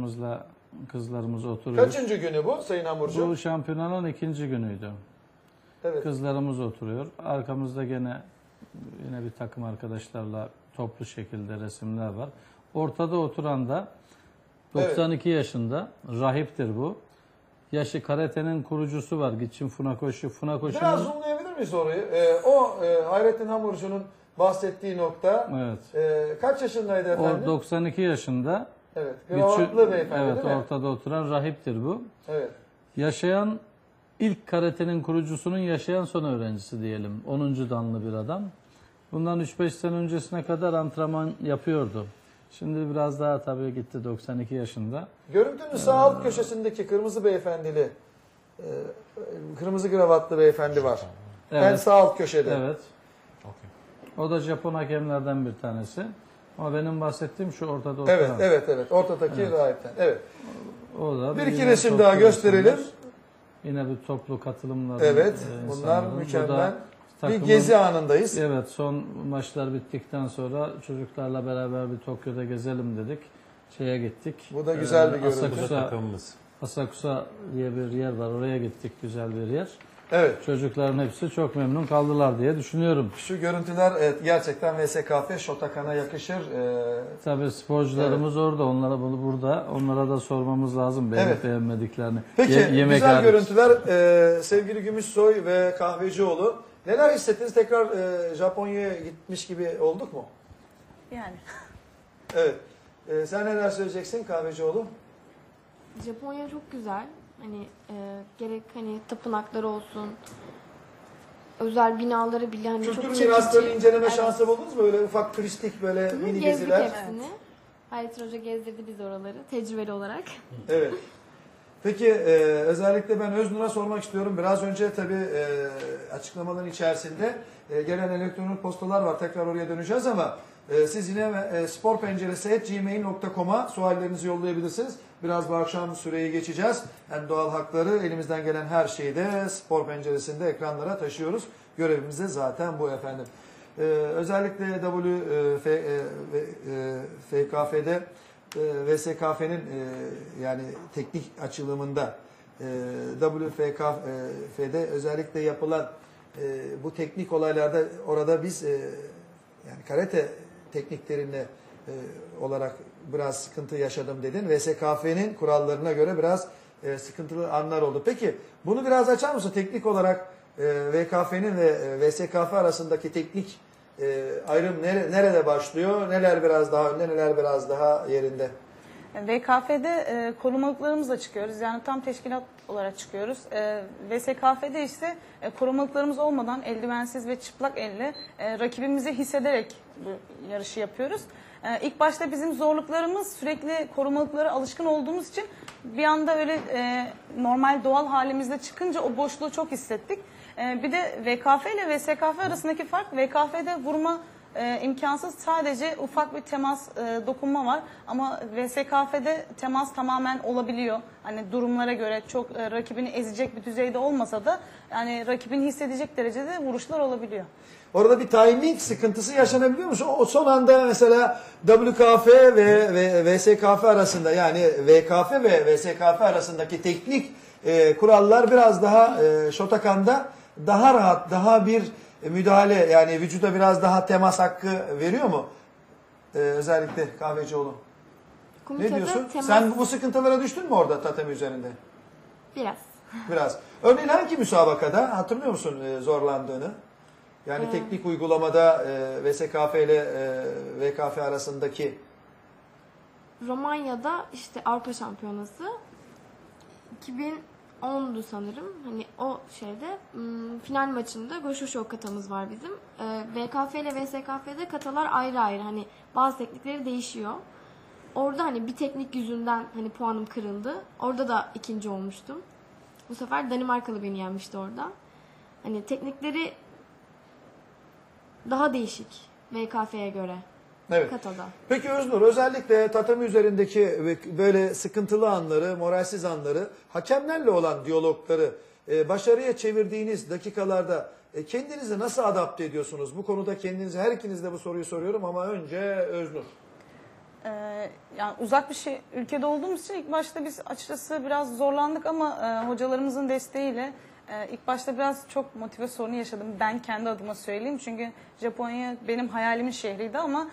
Kızlarımızla kızlarımız oturuyor. Kaçıncı günü bu Sayın Hamurcu? Bu şampiyonanın ikinci günüydü. Evet. Kızlarımız oturuyor. Arkamızda gene yine bir takım arkadaşlarla toplu şekilde resimler var. Ortada oturan da 92 yaşında rahiptir bu. Yaşı karatenin kurucusu var. Gitçin Funakoshi. Funakoşi'nin Biraz zoomlayabilir miyiz orayı? Ee, o e, Hayrettin Hamurcu'nun bahsettiği nokta Evet. e, kaç yaşındaydı efendim? O 92 yaşında. Evet. Gravatlı beyefendi evet, değil mi? ortada oturan rahiptir bu. Evet. Yaşayan ilk karatenin kurucusunun yaşayan son öğrencisi diyelim. 10. danlı bir adam. Bundan 3-5 sene öncesine kadar antrenman yapıyordu. Şimdi biraz daha tabii gitti 92 yaşında. Görüntünün sağ alt köşesindeki kırmızı beyefendili e, kırmızı gravatlı beyefendi var. En Evet. sağ alt köşede. Evet. O da Japon hakemlerden bir tanesi. Ama benim bahsettiğim şu ortada oturan. Evet, evet, evet. Ortadaki rahipten. Evet. O da Bir iki resim daha gösterelim. Yine bir toplu katılımlar. Evet. Bunlar mükemmel. Bir gezi anındayız. Evet son maçlar bittikten sonra çocuklarla beraber bir Tokyo'da gezelim dedik. Şeye gittik. Bu da güzel bir görüntü. Asakusa, takımımız. Asakusa diye bir yer var. Oraya gittik. Güzel bir yer. Evet. Çocukların hepsi çok memnun kaldılar diye düşünüyorum. Şu görüntüler evet, gerçekten VSKF Shotakan'a yakışır. Ee, Tabii sporcularımız orada. Onlara bunu burada. Onlara da sormamız lazım beğenip Evet. beğenmediklerini. Peki Ye- yemek güzel hariç. görüntüler Ee, sevgili Gümüşsoy ve Kahvecioğlu. Neler hissettiniz? Tekrar e, Japonya'ya gitmiş gibi olduk mu? Yani Evet. Ee, sen neler söyleyeceksin Kahvecioğlu? Japonya çok güzel. Hani e, gerek hani tapınakları olsun, özel binaları bile hani Kültür çok miraslarını çekici. inceleme Evet. şansı buldunuz mu? Böyle ufak turistik böyle Hı, mini Gezdik geziler. hepsini. Hayrettin Hoca gezdirdi biz oraları tecrübeli olarak. Evet. Peki e, özellikle ben Öznur'a sormak istiyorum. Biraz önce tabii e, açıklamaların içerisinde e, gelen elektronik postalar var. Tekrar oraya döneceğiz ama siz yine e, sporpenceresi.gmail.com'a suallerinizi yollayabilirsiniz. Biraz bu akşam süreyi geçeceğiz. Hem doğal hakları elimizden gelen her şeyi de spor penceresinde ekranlara taşıyoruz. Görevimiz de zaten bu efendim. Ee, özellikle WF, e, e, VSKF'nin yani teknik açılımında WFKF'de özellikle yapılan bu teknik olaylarda orada biz yani karate tekniklerine e, olarak biraz sıkıntı yaşadım dedin. VSKF'nin kurallarına göre biraz e, sıkıntılı anlar oldu. Peki bunu biraz açar mısın? Teknik olarak e, VKF'nin ve e, VSKF arasındaki teknik e, ayrım nere- nerede başlıyor? Neler biraz daha önde, neler biraz daha yerinde? VKF'de e, korumalıklarımızla çıkıyoruz. Yani tam teşkilat olarak çıkıyoruz. E, VSKF'de ise e, korumalıklarımız olmadan eldivensiz ve çıplak elle e, rakibimizi hissederek bu yarışı yapıyoruz. E, ilk başta bizim zorluklarımız sürekli korumalıklara alışkın olduğumuz için bir anda öyle e, normal doğal halimizde çıkınca o boşluğu çok hissettik. E, bir de VKF ile VSKF arasındaki fark VKF'de vurma e, imkansız sadece ufak bir temas e, dokunma var ama VSKF'de temas tamamen olabiliyor. Hani durumlara göre çok e, rakibini ezecek bir düzeyde olmasa da yani rakibini hissedecek derecede vuruşlar olabiliyor. Orada bir timing sıkıntısı yaşanabiliyor musun? O son anda mesela WKF ve, ve VSKF arasında yani VKF ve VSKF arasındaki teknik e, kurallar biraz daha e, Shotokan'da daha rahat, daha bir müdahale yani vücuda biraz daha temas hakkı veriyor mu? E, özellikle kahvecioğlu. Ne Komitede diyorsun? temas Sen bu sıkıntılara düştün mü orada tatami üzerinde? biraz. Biraz. Örneğin hangi müsabakada hatırlıyor musun e, zorlandığını? Yani Ee, teknik uygulamada e, VSKF ile e, VKF arasındaki Romanya'da işte Avrupa Şampiyonası 2010'du sanırım. Hani o şeyde ım, final maçında Goşuşo katamız var bizim. Ee, VKF ile VSKF'de katalar ayrı ayrı. Hani bazı teknikleri değişiyor. Orada hani bir teknik yüzünden hani puanım kırıldı. Orada da ikinci olmuştum. Bu sefer Danimarkalı beni yenmişti orada. Hani teknikleri daha değişik VKF'ye göre Evet. katada. Peki Öznur özellikle tatami üzerindeki böyle sıkıntılı anları, moralsiz anları, hakemlerle olan diyalogları e, başarıya çevirdiğiniz dakikalarda e, kendinizi nasıl adapte ediyorsunuz? Bu konuda kendinize her ikiniz de bu soruyu soruyorum ama önce Öznur. Ee, yani uzak bir şey ülkede olduğumuz için ilk başta biz açıkçası biraz zorlandık ama e, hocalarımızın desteğiyle e, ilk başta biraz çok motive sorunu yaşadım. Ben kendi adıma söyleyeyim çünkü Japonya benim hayalimin şehriydi ama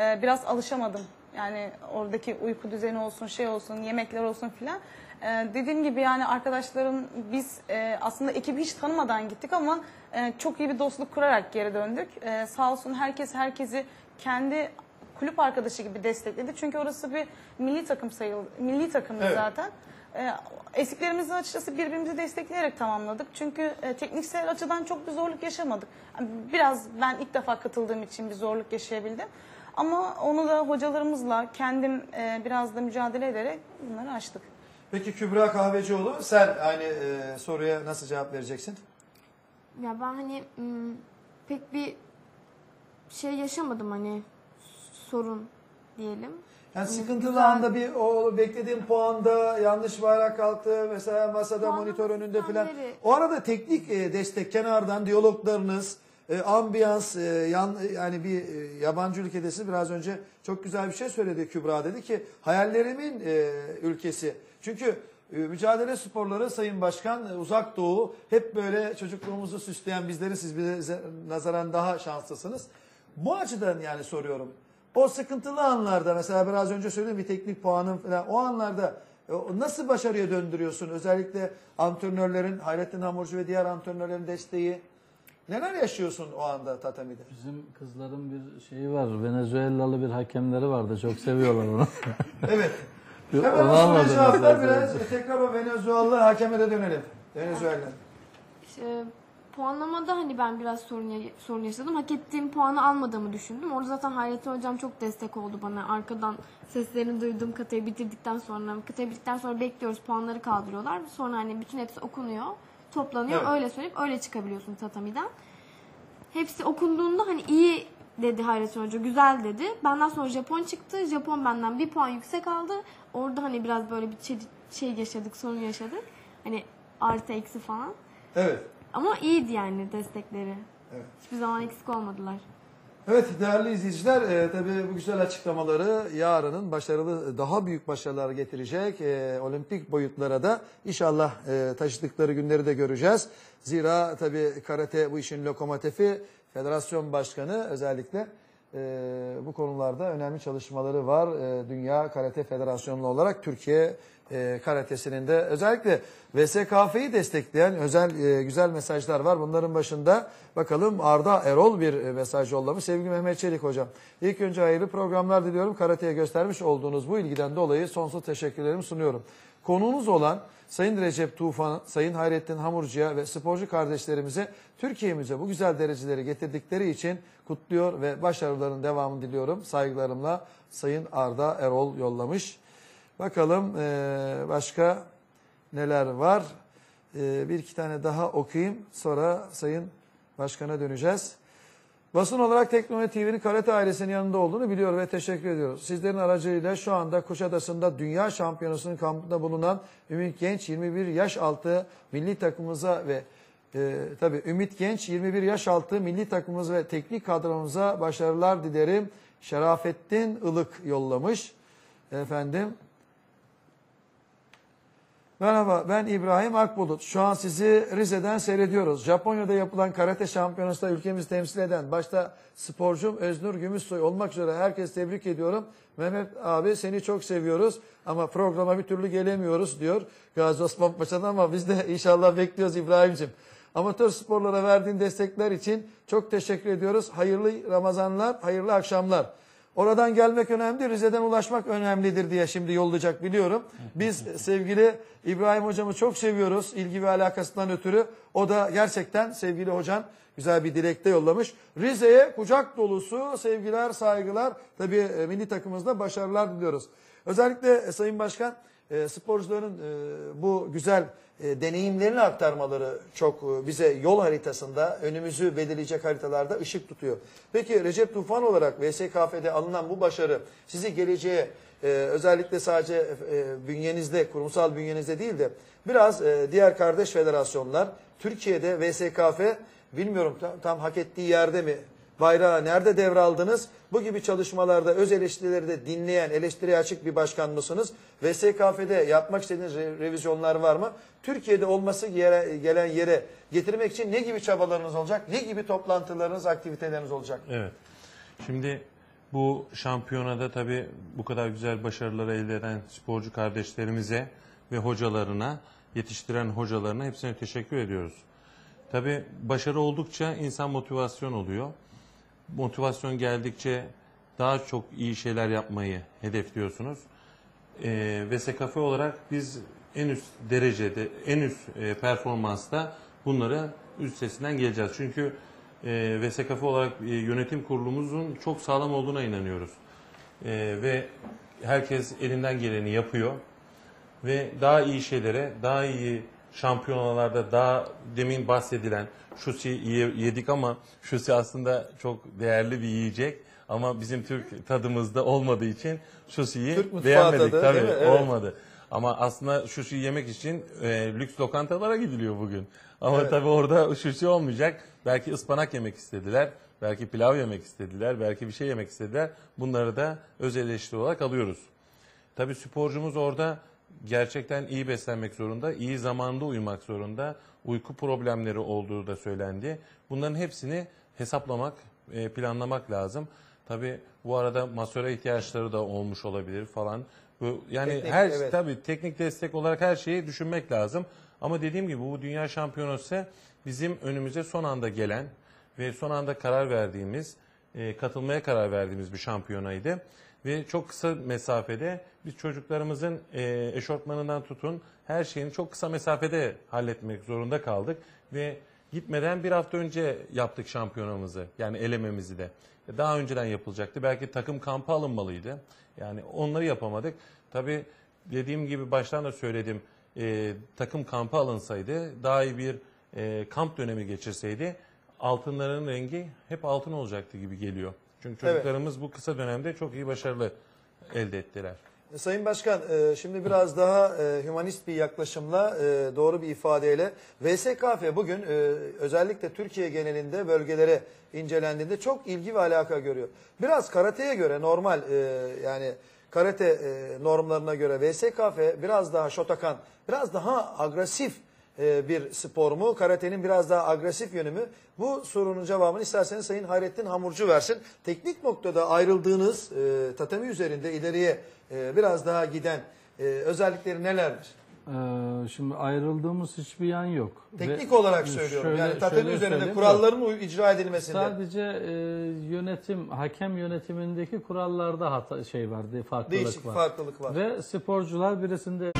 e, biraz alışamadım. Yani oradaki uyku düzeni olsun, şey olsun, yemekler olsun filan. E, dediğim gibi yani arkadaşlarım biz e, aslında ekibi hiç tanımadan gittik ama e, çok iyi bir dostluk kurarak geri döndük. E, sağ olsun herkes herkesi kendi kulüp arkadaşı gibi destekledi. Çünkü orası bir milli takım sayıldı. Milli takımdı Evet. zaten. E, eksiklerimizi açıkçası birbirimizi destekleyerek tamamladık. Çünkü e, tekniksel açıdan çok bir zorluk yaşamadık. Yani biraz ben ilk defa katıldığım için bir zorluk yaşayabildim. Ama onu da hocalarımızla kendim e, biraz da mücadele ederek bunları aştık. Peki Kübra Kahvecioğlu sen aynı e, soruya nasıl cevap vereceksin? Ya ben hani pek bir şey yaşamadım hani sorun diyelim. Yani Hani sıkıntılı güzel- anda bir o beklediğin puanda yanlış bayrak kalktı mesela masada Puanlama monitör önünde filan. O arada teknik e, destek kenardan diyaloglarınız, e, ambiyans e, yan, yani bir e, yabancı ülkedesi biraz önce çok güzel bir şey söyledi Kübra dedi ki hayallerimin e, ülkesi. Çünkü e, mücadele sporları Sayın Başkan e, Uzak Doğu hep böyle çocukluğumuzu süsleyen bizleri siz bize nazaran daha şanslısınız. Bu açıdan yani soruyorum. O sıkıntılı anlarda mesela biraz önce söyledim bir teknik puanın falan o anlarda e, nasıl başarıya döndürüyorsun? Özellikle antrenörlerin, Hayrettin Hamurcu ve diğer antrenörlerin desteği. Neler yaşıyorsun o anda tatamide? Bizim kızların bir şeyi var. Venezuelalı bir hakemleri vardı. Çok seviyorlar onu. Evet. Hemen onu o soruya cevap ver biraz. E, Tekrar o Venezuelalı hakeme de dönelim. Venezuela. İşte, puanlamada hani ben biraz sorun sorun yaşadım. Hak ettiğim puanı almadığımı düşündüm. Orada zaten Hayrettin Hocam çok destek oldu bana. Arkadan seslerini duydum katayı bitirdikten sonra. Katayı bitirdikten sonra bekliyoruz puanları kaldırıyorlar. Sonra hani bütün hepsi okunuyor. Toplanıyor. Evet. Öyle söyleyip öyle çıkabiliyorsun tatamiden. Hepsi okunduğunda hani iyi dedi Hayrettin Hoca. Güzel dedi. Benden sonra Japon çıktı. Japon benden bir puan yüksek aldı. Orada hani biraz böyle bir şey, şey yaşadık, sorun yaşadık. Hani artı eksi falan. Evet. Ama iyiydi yani destekleri. Evet. Hiçbir zaman eksik olmadılar. Evet değerli izleyiciler e, tabii bu güzel açıklamaları yarının başarılı daha büyük başarılar getirecek e, olimpik boyutlara da inşallah e, taşıdıkları günleri de göreceğiz. Zira tabii karate bu işin lokomotifi federasyon başkanı özellikle e, bu konularda önemli çalışmaları var. E, Dünya Karate Federasyonu olarak Türkiye e, karatesinin de özellikle VSKF'yi destekleyen özel e, güzel mesajlar var. Bunların başında bakalım Arda Erol bir e, mesaj yollamış. Sevgili Mehmet Çelik hocam. İlk önce hayırlı programlar diliyorum. Karateye göstermiş olduğunuz bu ilgiden dolayı sonsuz teşekkürlerimi sunuyorum. Konuğunuz olan Sayın Recep Tufan, Sayın Hayrettin Hamurcu'ya ve sporcu kardeşlerimize Türkiye'mize bu güzel dereceleri getirdikleri için kutluyor ve başarıların devamını diliyorum. Saygılarımla Sayın Arda Erol yollamış. Bakalım eee, başka neler var. Eee, bir iki tane daha okuyayım sonra Sayın Başkan'a döneceğiz. Basın olarak Teknoloji TV'nin karate ailesinin yanında olduğunu biliyor ve teşekkür ediyoruz. Sizlerin aracılığıyla şu anda Kuşadası'nda Dünya Şampiyonası'nın kampında bulunan Ümit Genç 21 yaş altı milli takımımıza ve e, tabii Ümit Genç 21 yaş altı milli takımımız ve teknik kadromuza başarılar dilerim. Şerafettin Ilık yollamış. Efendim Merhaba ben İbrahim Akbulut. Şu an sizi Rize'den seyrediyoruz. Japonya'da yapılan karate şampiyonasında ülkemizi temsil eden başta sporcum Öznur Gümüşsoy olmak üzere herkes tebrik ediyorum. Mehmet abi seni çok seviyoruz ama programa bir türlü gelemiyoruz diyor Gazi Osman Paşa'dan ama biz de inşallah bekliyoruz İbrahim'cim. Amatör sporlara verdiğin destekler için çok teşekkür ediyoruz. Hayırlı Ramazanlar, hayırlı akşamlar. Oradan gelmek önemli Rize'den ulaşmak önemlidir diye şimdi yollayacak biliyorum. Biz sevgili İbrahim hocamı çok seviyoruz ilgi ve alakasından ötürü. O da gerçekten sevgili hocam güzel bir dilekte yollamış. Rize'ye kucak dolusu sevgiler, saygılar. Tabii e, milli takımımızda başarılar diliyoruz. Özellikle e, Sayın Başkan e, sporcuların e, bu güzel e, deneyimlerini aktarmaları çok e, bize yol haritasında önümüzü belirleyecek haritalarda ışık tutuyor. Peki Recep Tufan olarak VSKF'de alınan bu başarı sizi geleceğe e, özellikle sadece e, bünyenizde, kurumsal bünyenizde değil de biraz e, diğer kardeş federasyonlar Türkiye'de VSKF bilmiyorum tam, tam hak ettiği yerde mi bayrağı nerede devraldınız? Bu gibi çalışmalarda öz eleştirileri de dinleyen, eleştiriye açık bir başkan mısınız? VSKF'de yapmak istediğiniz re- revizyonlar var mı? Türkiye'de olması yere, gelen yere getirmek için ne gibi çabalarınız olacak? Ne gibi toplantılarınız, aktiviteleriniz olacak? Evet. Şimdi bu şampiyonada tabii bu kadar güzel başarıları elde eden sporcu kardeşlerimize ve hocalarına, yetiştiren hocalarına hepsine teşekkür ediyoruz. Tabii başarı oldukça insan motivasyon oluyor. Motivasyon geldikçe daha çok iyi şeyler yapmayı hedefliyorsunuz. Ee, VSKF olarak biz en üst derecede, en üst e, performansta bunları üstesinden geleceğiz. Çünkü e, VSKF olarak e, yönetim kurulumuzun çok sağlam olduğuna inanıyoruz. E, ve herkes elinden geleni yapıyor ve daha iyi şeylere, daha iyi şampiyonalarda daha demin bahsedilen şusi yedik ama şusi aslında çok değerli bir yiyecek ama bizim Türk tadımızda olmadığı için şusiyi Türk beğenmedik tabii? Evet. olmadı. Ama aslında şuşi yemek için e, lüks lokantalara gidiliyor bugün. Ama Evet. tabii orada şuşi olmayacak. Belki ıspanak yemek istediler. Belki pilav yemek istediler. Belki bir şey yemek istediler. Bunları da öz eleştiri olarak alıyoruz. Tabii sporcumuz orada gerçekten iyi beslenmek zorunda, iyi zamanda uyumak zorunda. Uyku problemleri olduğu da söylendi. Bunların hepsini hesaplamak, e, planlamak lazım. Tabii bu arada masöre ihtiyaçları da olmuş olabilir falan. Bu yani Teknik, her evet. tabii teknik destek olarak her şeyi düşünmek lazım. Ama dediğim gibi bu dünya şampiyonası bizim önümüze son anda gelen ve son anda karar verdiğimiz, e, katılmaya karar verdiğimiz bir şampiyonaydı. Ve çok kısa mesafede biz çocuklarımızın e, eşortmanından tutun her şeyini çok kısa mesafede halletmek zorunda kaldık. Ve gitmeden bir hafta önce yaptık şampiyonamızı yani elememizi de. Daha önceden yapılacaktı. Belki takım kampı alınmalıydı. Yani onları yapamadık. Tabii dediğim gibi baştan da söyledim. e, takım kampı alınsaydı daha iyi bir e, kamp dönemi geçirseydi altınların rengi hep altın olacaktı gibi geliyor. Çünkü çocuklarımız bu kısa dönemde çok iyi başarılı elde ettiler. Sayın Başkan, e, şimdi biraz daha e, hümanist bir yaklaşımla, e, doğru bir ifadeyle VSKF bugün e, özellikle Türkiye genelinde bölgelere incelendiğinde çok ilgi ve alaka görüyor. Biraz karateye göre normal e, yani karate e, normlarına göre VSKF biraz daha şotakan, biraz daha agresif e, bir spor mu? Karatenin biraz daha agresif yönü mü? Bu sorunun cevabını isterseniz Sayın Hayrettin Hamurcu versin. Teknik noktada ayrıldığınız e, tatami üzerinde ileriye e, biraz daha giden e, özellikleri nelerdir? Ee, şimdi ayrıldığımız hiçbir yan yok. Teknik Ve olarak söylüyorum. şöyle- yani tatami şöyle üzerinde kuralların uy- icra edilmesinde. Sadece e, yönetim, hakem yönetimindeki kurallarda hata şey var, farklılık Değişik var. farklılık var. Ve sporcular birisinde